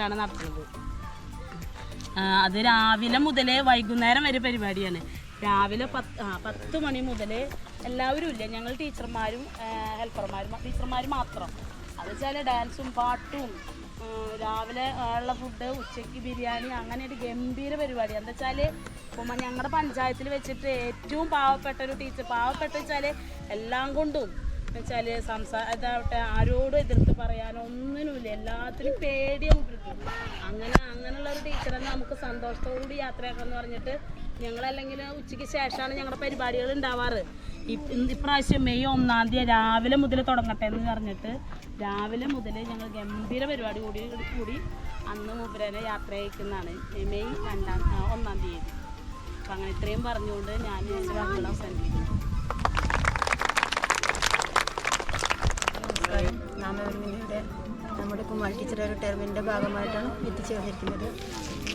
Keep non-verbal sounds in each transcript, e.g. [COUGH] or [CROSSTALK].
വെച്ചിട്ടാണ് നടത്തുന്നത്. അത് രാവിലെ മുതലേ വൈകുന്നേരം വരെ പരിപാടിയാണ്. രാവിലെ പത്ത് പത്ത് മണി മുതൽ എല്ലാവരും ഇല്ല? ഞങ്ങൾ ടീച്ചർമാരും ഹെൽപ്പർമാരും ടീച്ചർമാർ മാത്രം. അത് വെച്ചാൽ ഡാൻസും പാട്ടും രാവിലെ ഉള്ള ഫുഡ് ഉച്ചയ്ക്ക് ബിരിയാണി അങ്ങനെ ഒരു ഗംഭീര പരിപാടി. എന്താ വെച്ചാൽ ഇപ്പം ഞങ്ങളുടെ പഞ്ചായത്തിൽ വെച്ചിട്ട് ഏറ്റവും പാവപ്പെട്ട ഒരു ടീച്ചർ. പാവപ്പെട്ട വെച്ചാൽ എല്ലാം കൊണ്ടും വെച്ചാൽ സംസാ ഇതാവട്ടെ ആരോടും എതിർത്ത് പറയാനോ ഒന്നിനുമില്ല. എല്ലാത്തിനും പേടിയാണ് മൂപ്പർക്ക് അങ്ങനെ അങ്ങനെയുള്ള ഒരു ടീച്ചറെ നമുക്ക് സന്തോഷത്തോടുകൂടി യാത്രയാക്കാന്ന് പറഞ്ഞിട്ട് ഞങ്ങളല്ലെങ്കിൽ ഉച്ചയ്ക്ക് ശേഷമാണ് ഞങ്ങളുടെ പരിപാടികൾ ഉണ്ടാവാറ് ഇപ്രാവശ്യം മെയ് ഒന്നാം തീയതി രാവിലെ മുതൽ തുടങ്ങട്ടെ എന്ന് പറഞ്ഞിട്ട് രാവിലെ മുതൽ ഞങ്ങൾ ഗംഭീര പരിപാടി കൂടി കൂടി അന്ന് മൂപ്പരനെ യാത്ര അയക്കുന്നതാണ് മെയ് രണ്ടാം ഒന്നാം തീയതി. അപ്പം അങ്ങനെ ഇത്രയും പറഞ്ഞുകൊണ്ട് ഞാൻ എന്റെ വാക്കുകൾ അവസാനിപ്പിക്കുന്നു. നമസ്കാരം നാമവർമ്മിനിയുടെ നമ്മുടെ കുമാരി ടീച്ചർ റിട്ടയർമെന്റിന്റെ ഭാഗമായിട്ടാണ് എത്തിച്ചേർന്നിരിക്കുന്നത്.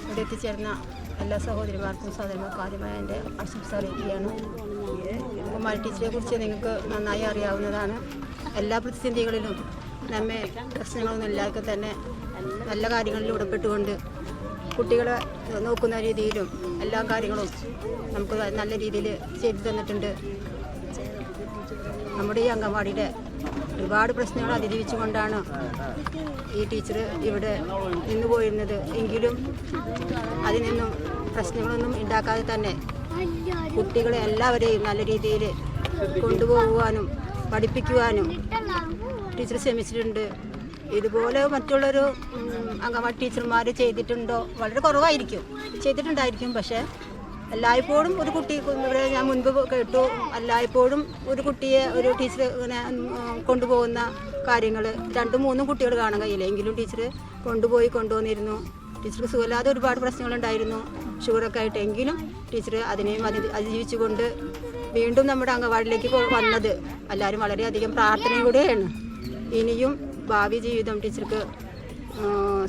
ഇവിടെ എത്തിച്ചേർന്ന എല്ലാ സഹോദരിമാർക്കും സഹോദരന്മാർക്കും ആദ്യമായി എന്റെ ആശംസ അറിയിക്കുകയാണ്. കുമാരി ടീച്ചറെ കുറിച്ച് നിങ്ങൾക്ക് നന്നായി അറിയാവുന്നതാണ്. എല്ലാ പ്രതിസന്ധികളിലും നമ്മെ പ്രശ്നങ്ങളൊന്നും ഇല്ലാതെ തന്നെ നല്ല കാര്യങ്ങളിൽ ഇടപെട്ടുകൊണ്ട് കുട്ടികളെ നോക്കുന്ന രീതിയിലും എല്ലാ കാര്യങ്ങളും നമുക്ക് നല്ല രീതിയിൽ ചെയ്തു തന്നിട്ടുണ്ട്. നമ്മുടെ ഈ അംഗൻവാടിയുടെ ഒരുപാട് പ്രശ്നങ്ങൾ അതിജീവിച്ചുകൊണ്ടാണ് ഈ ടീച്ചർ ഇവിടെ നിന്ന് പോയിരുന്നത്. എങ്കിലും അതിൽ നിന്നും പ്രശ്നങ്ങളൊന്നും ഉണ്ടാക്കാതെ തന്നെ കുട്ടികളെ എല്ലാവരെയും നല്ല രീതിയിൽ കൊണ്ടുപോകുവാനും പഠിപ്പിക്കുവാനും ടീച്ചർ ശ്രമിച്ചിട്ടുണ്ട്. ഇതുപോലെ മറ്റുള്ളൊരു അംഗൻവാടി ടീച്ചർമാർ ചെയ്തിട്ടുണ്ടോ? വളരെ കുറവായിരിക്കും. ചെയ്തിട്ടുണ്ടായിരിക്കും പക്ഷേ എല്ലായ്പ്പോഴും ഒരു കുട്ടി ഇവിടെ ഞാൻ മുൻപ് കേട്ടു. എല്ലായ്പ്പോഴും ഒരു കുട്ടിയെ ഒരു ടീച്ചർ ഇങ്ങനെ കൊണ്ടുപോകുന്ന കാര്യങ്ങൾ രണ്ടും മൂന്നും കുട്ടികൾ കാണാൻ കഴിയില്ല. എങ്കിലും ടീച്ചർ കൊണ്ടുപോയി കൊണ്ടുവന്നിരുന്നു. ടീച്ചർക്ക് സുഖമില്ലാതെ ഒരുപാട് പ്രശ്നങ്ങളുണ്ടായിരുന്നു. ഷുഗറൊക്കെ ആയിട്ട് എങ്കിലും ടീച്ചർ അതിനെയും അതി അതിജീവിച്ചുകൊണ്ട് വീണ്ടും നമ്മുടെ അംഗൻവാടിയിലേക്ക് വന്നത്. എല്ലാവരും വളരെയധികം പ്രാർത്ഥനയും കൂടെയാണ്. ഇനിയും ഭാവി ജീവിതം ടീച്ചർക്ക്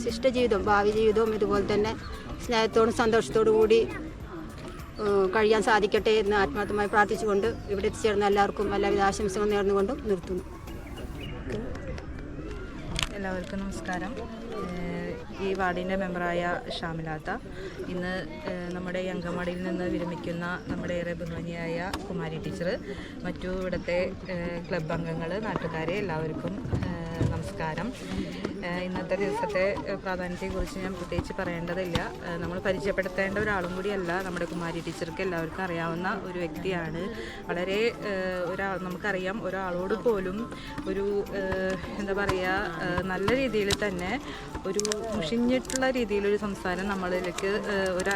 ശിഷ്ട ജീവിതം ഭാവി ജീവിതവും ഇതുപോലെ തന്നെ സ്നേഹത്തോടും സന്തോഷത്തോടു കൂടി കഴിയാൻ സാധിക്കട്ടെ എന്ന് ആത്മാർത്ഥമായി പ്രാർത്ഥിച്ചുകൊണ്ട് ഇവിടെ എത്തിച്ചേർന്ന എല്ലാവർക്കും എല്ലാവിധ ആശംസകൾ നേർന്നുകൊണ്ട് നിർത്തുന്നു. എല്ലാവർക്കും നമസ്കാരം. ഈ വാർഡിന്റെ മെമ്പറായ ഷാമിലാത്ത ഇന്ന് നമ്മുടെ അങ്കമാടിയിൽ നിന്ന് വിരമിക്കുന്ന നമ്മുടെ ഏറെ ബഹുമാനിയായ കുമാരി ടീച്ചർ മറ്റു ഇവിടുത്തെ ക്ലബ് അംഗങ്ങൾ നാട്ടുകാരെ എല്ലാവർക്കും നമസ്കാരം. ഇന്നത്തെ ദിവസത്തെ പ്രാധാന്യത്തെക്കുറിച്ച് ഞാൻ പ്രത്യേകിച്ച് പറയേണ്ടതില്ല. നമ്മൾ പരിചയപ്പെടുത്തേണ്ട ഒരാളും കൂടിയല്ല. നമ്മുടെ കുമാരി ടീച്ചർക്ക് എല്ലാവർക്കും അറിയാവുന്ന ഒരു വ്യക്തിയാണ്. വളരെ ഒരാൾ നമുക്കറിയാം ഒരാളോട് പോലും ഒരു എന്താ പറയുക നല്ല രീതിയിൽ തന്നെ ഒരു മുഷിഞ്ഞിട്ടുള്ള രീതിയിലൊരു സംസാരം നമ്മളിലേക്ക് ഒരു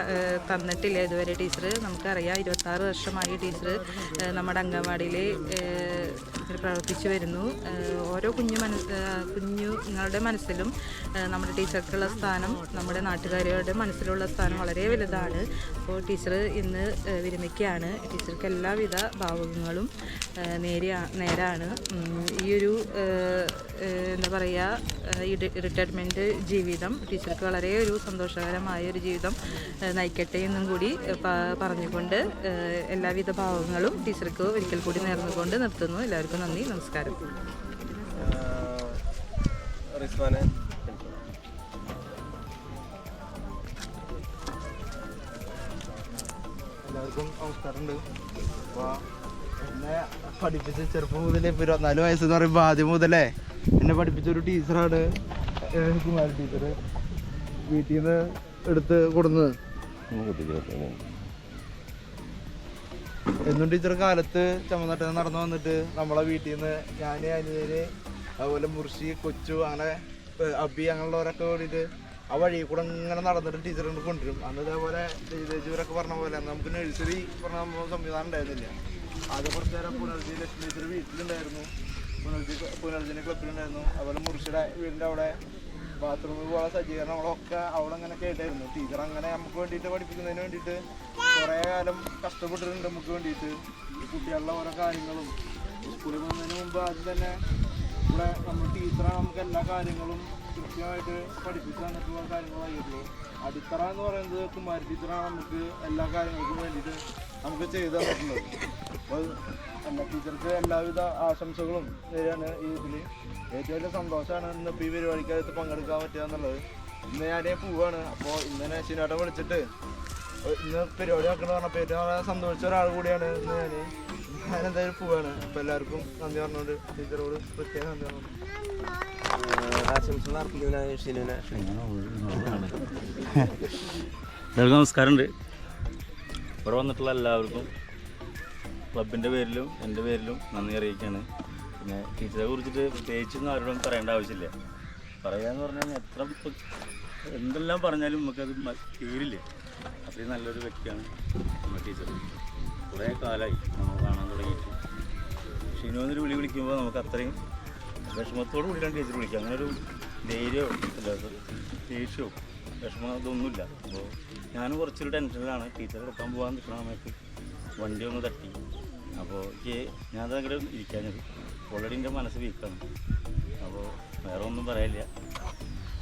തന്നിട്ടില്ല ഇതുവരെ ടീച്ചർ. നമുക്കറിയാം ഇരുപത്താറ് വർഷമായി ടീച്ചർ നമ്മുടെ അംഗൻവാടിയിൽ പ്രവർത്തിച്ചു വരുന്നു. ഓരോ കുഞ്ഞു മനസ് കുഞ്ഞുങ്ങളുടെ മനസ്സിലും നമ്മുടെ ടീച്ചർക്കുള്ള സ്ഥാനം നമ്മുടെ നാട്ടുകാരുടെ മനസ്സിലുള്ള സ്ഥാനം വളരെ വലുതാണ്. അപ്പോൾ ടീച്ചർ ഇന്ന് വിരമിക്കുകയാണ്. ടീച്ചർക്ക് എല്ലാവിധ ഭാവുകങ്ങളും ഏഹ് നേരിയ നേരാണ്. ഈയൊരു എന്താ പറയുക റിട്ടയർമെന്റ് ജീവിതം ടീച്ചർക്ക് വളരെ ഒരു സന്തോഷകരമായ ഒരു ജീവിതം നയിക്കട്ടെ എന്നും കൂടി പറഞ്ഞുകൊണ്ട് എല്ലാവിധ ഭാവങ്ങളും ടീച്ചർക്ക് ഒരിക്കൽ കൂടി നേർന്നുകൊണ്ട് നിർത്തുന്നു. എല്ലാവർക്കും നന്ദി നമസ്കാരം. റിസ്വാനെ. എല്ലാവർക്കും നമസ്കാരമുണ്ട്. അപ്പോൾ എന്നെ പഠിപ്പിച്ച ചെറുപ്പം മുതലേ ഇപ്പോൾ ഇരുപത്തിനാല് വയസ്സ് എന്ന് പറയുമ്പോൾ ആദ്യം മുതലേ എന്നെ പഠിപ്പിച്ച ഒരു ടീച്ചറാണ് കുമാരി ടീച്ചർ വീട്ടിൽ നിന്ന് എടുത്ത് കൊടുന്നത്. എന്നും ടീച്ചർ കാലത്ത് ചുമന്നിട്ട് നടന്നു വന്നിട്ട് നമ്മളെ വീട്ടിൽ നിന്ന് ഞാൻ അനിയന് അതുപോലെ മുർഷി കൊച്ചു അങ്ങനെ അബി അങ്ങനെയുള്ളവരൊക്കെ കൂടിയിട്ട് ആ വഴി കൂടെ ഇങ്ങനെ നടന്നിട്ട് കൊണ്ട് കൊണ്ടുവരും. അന്ന് ഇതേപോലെ ജയജൂരൊക്കെ പറഞ്ഞ പോലെ നമുക്ക് നഴ്സറി പറഞ്ഞ സംവിധാനം ഉണ്ടായിരുന്നില്ല. ആദ്യം കുറച്ച് നേരം പുനർജി ലക്ഷ്മി ടീച്ചർ വീട്ടിലുണ്ടായിരുന്നു. പുനർജി പുനർജിന്റെ ക്ലബിലുണ്ടായിരുന്നു അതുപോലെ മുർഷിയുടെ വീടിന്റെ അവിടെ ബാത്റൂമിൽ പോകാൻ സജ്ജീകരണങ്ങളൊക്കെ അവിടെ അങ്ങനെ കേട്ടായിരുന്നു. ടീച്ചർ അങ്ങനെ നമുക്ക് വേണ്ടിയിട്ട് പഠിപ്പിക്കുന്നതിന് വേണ്ടിയിട്ട് കുറേ കാലം കഷ്ടപ്പെട്ടിട്ടുണ്ട് നമുക്ക് വേണ്ടിയിട്ട്. കുട്ടികളുടെ ഓരോ കാര്യങ്ങളും. സ്കൂളിൽ പോകുന്നതിന് മുമ്പ് ആദ്യം തന്നെ ഇവിടെ നമ്മൾ ടീച്ചറാണ് നമുക്ക് എല്ലാ കാര്യങ്ങളും കൃത്യമായിട്ട് പഠിപ്പിച്ചു തന്നിട്ടുള്ള കാര്യങ്ങളായിട്ടുള്ളൂ. അടിത്തറ എന്ന് പറയുന്നത് കുമാരി ടീച്ചറാണ് നമുക്ക് എല്ലാ കാര്യങ്ങൾക്കും വേണ്ടിയിട്ട് നമുക്ക് ചെയ്തു തന്നിട്ടുള്ളത്. അപ്പോൾ എല്ലാ ടീച്ചർക്ക് എല്ലാവിധ ആശംസകളും വരികയാണ് ഈ ഇതിൽ ഏറ്റവും വലിയ സന്തോഷമാണ് ഇന്ന് ഇപ്പോൾ ഈ പരിപാടിക്കകത്ത് പങ്കെടുക്കാൻ പറ്റുക എന്നുള്ളത്. ഇന്ന് ഞാൻ പോവാണ്. അപ്പോൾ ഇന്നലെ ശനിയാട്ടം വിളിച്ചിട്ട് ഇന്ന് പരിപാടി ആക്കണമെന്ന് പറഞ്ഞപ്പോൾ ഏറ്റവും സന്തോഷിച്ച ഒരാൾ കൂടിയാണ് ഇന്ന് ഞാൻ ഞാൻ എന്തായാലും പോവാണ്. അപ്പൊ എല്ലാവർക്കും നന്ദി പറഞ്ഞോണ്ട് ടീച്ചറോട് പ്രത്യേക നന്ദി പറഞ്ഞു എല്ലാവർക്കും നമസ്കാരമുണ്ട്. ഇവിടെ വന്നിട്ടുള്ള എല്ലാവർക്കും ക്ലബിന്റെ പേരിലും എന്റെ പേരിലും നന്ദി അറിയിക്കുകയാണ്. പിന്നെ ടീച്ചറെ കുറിച്ചിട്ട് പ്രത്യേകിച്ചൊന്നും ആരോടും പറയേണ്ട ആവശ്യമില്ല. പറയാന്ന് പറഞ്ഞാൽ എത്ര എന്തെല്ലാം പറഞ്ഞാലും നമുക്കത് തീരില്ല അത്രയും നല്ലൊരു വ്യക്തിയാണ് നമ്മുടെ ടീച്ചർ. കുറേ കാലമായി നമ്മൾ കാണാൻ തുടങ്ങിയിട്ട്. ഷിനു വിളി വിളിക്കുമ്പോൾ നമുക്ക് അത്രയും വിഷമത്തോട് വിളിക്കാൻ ടീച്ചർ വിളിക്കാം. അങ്ങനെ ഒരു ധൈര്യവും അല്ലാതെ ദേഷ്യവും വിഷമം അതൊന്നുമില്ല. അപ്പോൾ ഞാനും കുറച്ചൊരു ടെൻഷനിലാണ്. ടീച്ചർ എടുക്കാൻ പോകാൻ നിൽക്കുന്ന സമയത്ത് വണ്ടി ഒന്ന് തട്ടി. അപ്പോൾ എനിക്ക് ഞാൻ അങ്ങോട്ട് ഇരിക്കാഞ്ഞത് ഓൾറെഡി എന്റെ മനസ്സ് വീക്കാണ്. അപ്പോൾ വേറെ ഒന്നും പറയാനില്ല.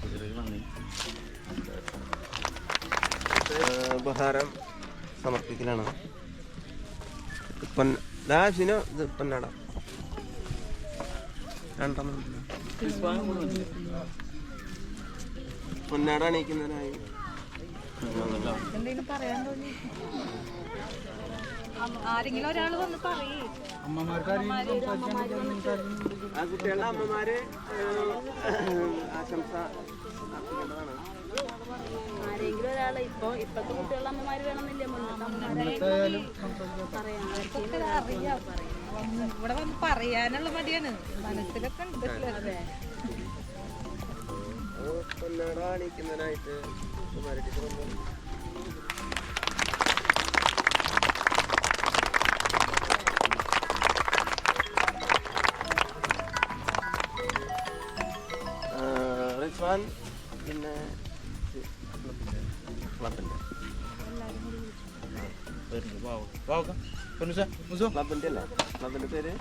ടീച്ചർക്ക് നന്ദി. ഉപഹാരം സമർപ്പിക്കലാണ്. പൊന്നാട അണിയിക്കുന്നതിനായി. എന്തെങ്കിലും പറയാൻ തോന്നി? ആരെങ്കിലും ഒരാൾ വന്ന് പറയേ. ആ കുട്ടികളുടെ അമ്മമാര് ഏഹ് ആശംസ അർപ്പിക്കേണ്ടതാണ്. ആരെങ്കിലും ഒരാളെ ഇപ്പൊ ഇപ്പത്തെ കുട്ടികളുടെ അമ്മമാർ വേണമെന്നില്ല മുന്നത്തെ ഇവിടെ വന്ന് പറയാനുള്ള മടിയാണ്. മനസ്സിലൊക്കെ ഉണ്ട് പൊന്നാട അണിയിക്കുന്നതിനായിട്ട് ക്ലബിന്റെ പേര്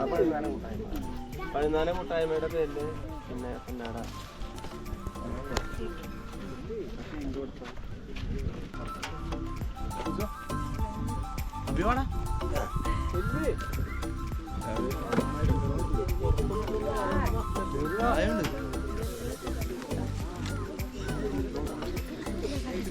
പഴുന്നാന കൂട്ടായ്മ പഴുന്നാന കൂട്ടായ്മയുടെ പേരിൽ പിന്നെ പൊന്നാട. അഭിമാണ പൊന്നാട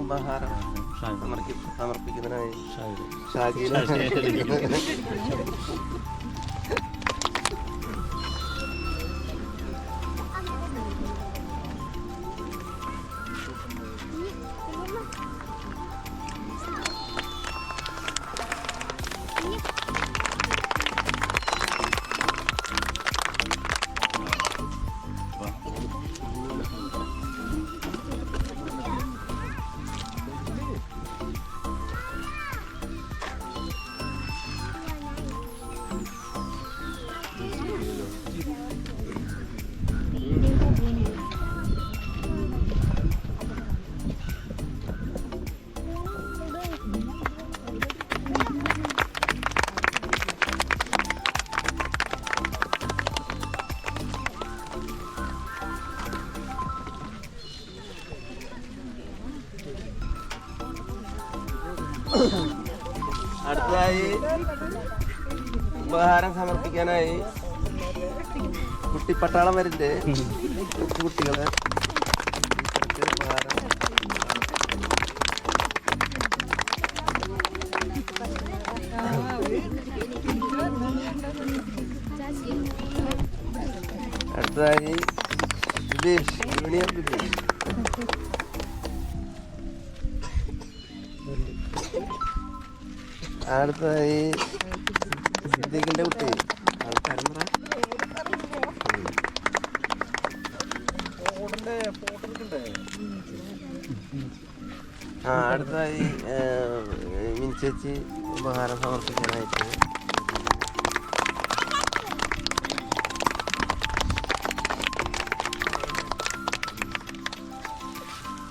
ഉപഹാരം സമർപ്പി സമർപ്പിക്കുന്നതിനായി ഷാജി. [LAUGHS] ഉപഹാരം സമർപ്പിക്കാനായി കുട്ടിപ്പട്ടാളം വരുന്നത് കുട്ടികളെ ഉപഹാരം അടുത്തതായി ബിബീഷ് യൂണിയൻ ബിബീഷ് അടുത്തതായി സിദ്ദീഖിന്റെ കുട്ടി. ആ അടുത്തായി മിനിച്ചേച്ചി ഉപഹാരം സമർപ്പിക്കാനായിട്ട്.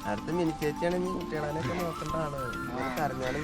അടുത്ത മിനിച്ചേച്ചിയാണ് ഇനി കുട്ടികളെ നോക്കേണ്ട ആൾ. അറിഞ്ഞാലും കരഞ്ഞാലും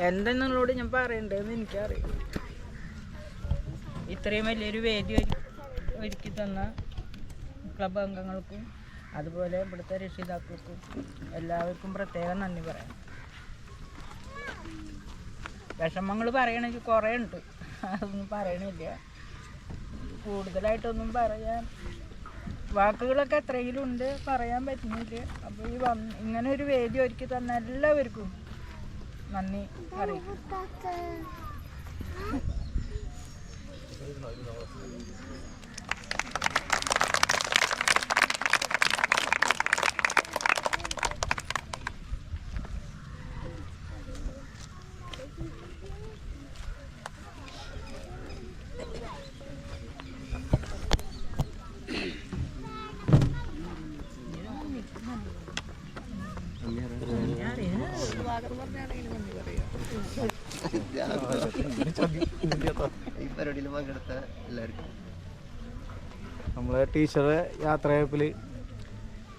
എന്തെന്നുള്ളോട് ഞാൻ പറയണ്ടതെന്ന് എനിക്കറിയാം ഇത്രയും വലിയൊരു വേദി ഒരു- ഒരുക്കി തന്ന ക്ലബ് അംഗങ്ങൾക്കും അതുപോലെ ഇവിടുത്തെ രക്ഷിതാക്കൾക്കും എല്ലാവർക്കും പ്രത്യേകം നന്ദി പറയാം. വിഷമങ്ങൾ പറയണെങ്കിൽ കുറേ ഉണ്ട്. അതൊന്നും പറയണില്ല. കൂടുതലായിട്ടൊന്നും പറയാൻ വാക്കുകളൊക്കെ എത്രയിലുണ്ട് പറയാൻ പറ്റുന്നില്ല. അപ്പോൾ ഈ വന്ന് ഇങ്ങനെ ഒരു വേദി ഒരുക്കി തന്ന എല്ലാവർക്കും నన్ని కర్రీ Gracias. നന്ദി ഈ പരിപാടിയിൽ പങ്കെടുത്ത എല്ലാവർക്കും നമ്മളെ ടീച്ചറെ യാത്രയപ്പിൽ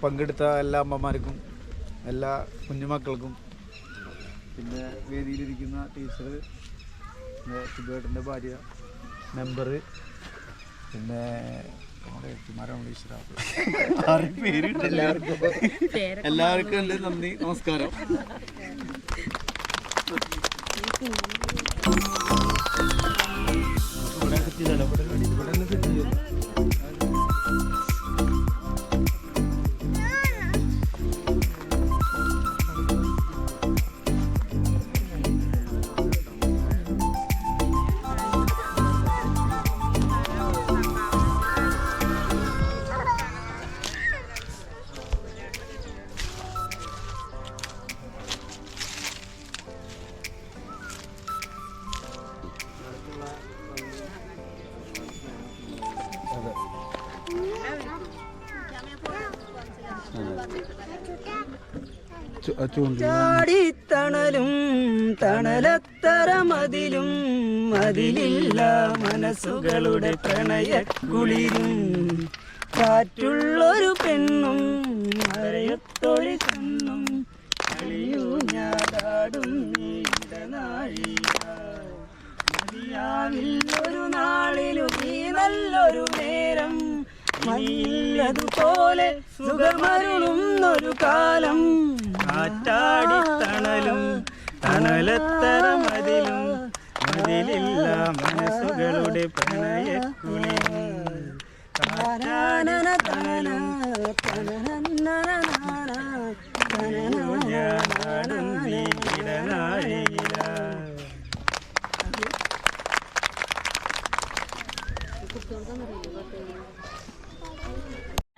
പങ്കെടുത്ത എല്ലാ അമ്മമാർക്കും എല്ലാ കുഞ്ഞുമക്കൾക്കും പിന്നെ വേദിയിലിരിക്കുന്ന ടീച്ചർ സുബേട്ടന്റെ ഭാര്യ മെമ്പർ പിന്നെ എല്ലാവർക്കും എല്ലാവർക്കും നന്ദി നമസ്കാരം. ഇവിടെ കിട്ടിയതല്ല ഇവിടെ ഇവിടെ സെറ്റ് കിട്ടിയത് ചാടിത്തണലും തണലത്തര മതിലും മതിലില്ല മനസ്സുകളുടെ പ്രണയക്കുളിരും കാറ്റുള്ളൊരു പെണ്ണും മറയത്തൊരു കണ്ണും കളിയൂ ഞാടാടും മതിയാവിൽ ഒരു നാളിലും ഈ നല്ലൊരു നേരം. മയില്ലതുപോലെ സുഖമരുളുന്നൊരു കാലം. കാറ്റാടിത്തണലും തണലത്തര മതിലും മതിലില്ല മനസ്സുകളുടെ പ്രണയക്കുളിരും താനാനന തനന തനനന്നനനാന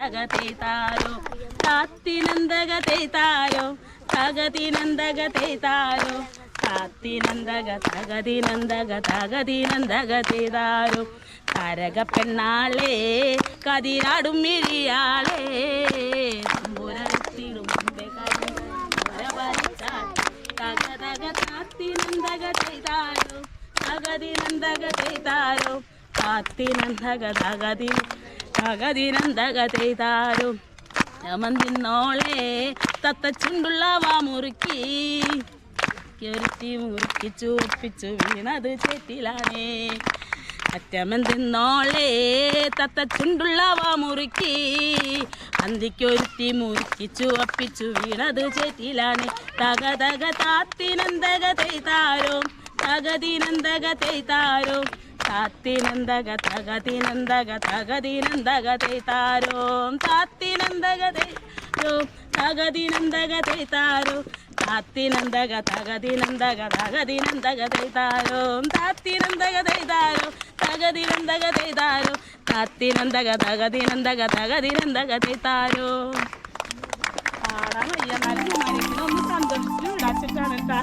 തനനോ ഞാനാടും നീലനാഴിയില. തകതേതാരോ താത്തിനന്ദകതേതാരോ തകതിനന്ദകതേതാരോ താത്തിനന്ദക തകതിനന്ദക തകതിനന്ദകതേതാരോ കരക പെണ്ണാളേ കതിരാടും മിഴിയാളേ. തമ്പുരത്തിടും മുമ്പേ തക തക താത്തിനന്ദകതേതാരോ തകതിനന്ദകതേതാരോ താത്തിനന്ദക തകതി തകതിനന്ദകതേതാരോ യമന്തിന്നോളെ തത്തച്ചുണ്ടുള്ള വാ മുറുക്കി ഒരുത്തി മുറുക്കി ചൂപ്പിച്ചു വീണത് ചേറ്റിലാണേ. അറ്റമെന്തിന്നോളെ തത്തച്ചുണ്ടുള്ള വാ മുറുക്കി അന്തിക്കൊരുത്തി മുറുക്കി ചുവപ്പിച്ചു വീണത് ചേറ്റിലാണ്. തക തക താത്തിനന്തക തൈതാരോ താത്തിനന്തക തകതിനന്തക തകതിനന്തക തേതാരോം താത്തിനന്തക തേരോം തകതിനന്തക തൈതാരോ താത്തിനന്തക തകതിനന്തക തകതിനന്തക തേതാരോം താത്തിനന്തക തേതാരോ തകതിനന്തക തേതാരോ താത്തിനന്തക തകതിനന്തക തകതിനന്തക തേതാരോ പാടാൻ വയ്യ. എന്നാലും മനസ്സിനൊന്ന് സന്തോഷിച്ചു വിടാച്ചിട്ടാണ് കേട്ടാ.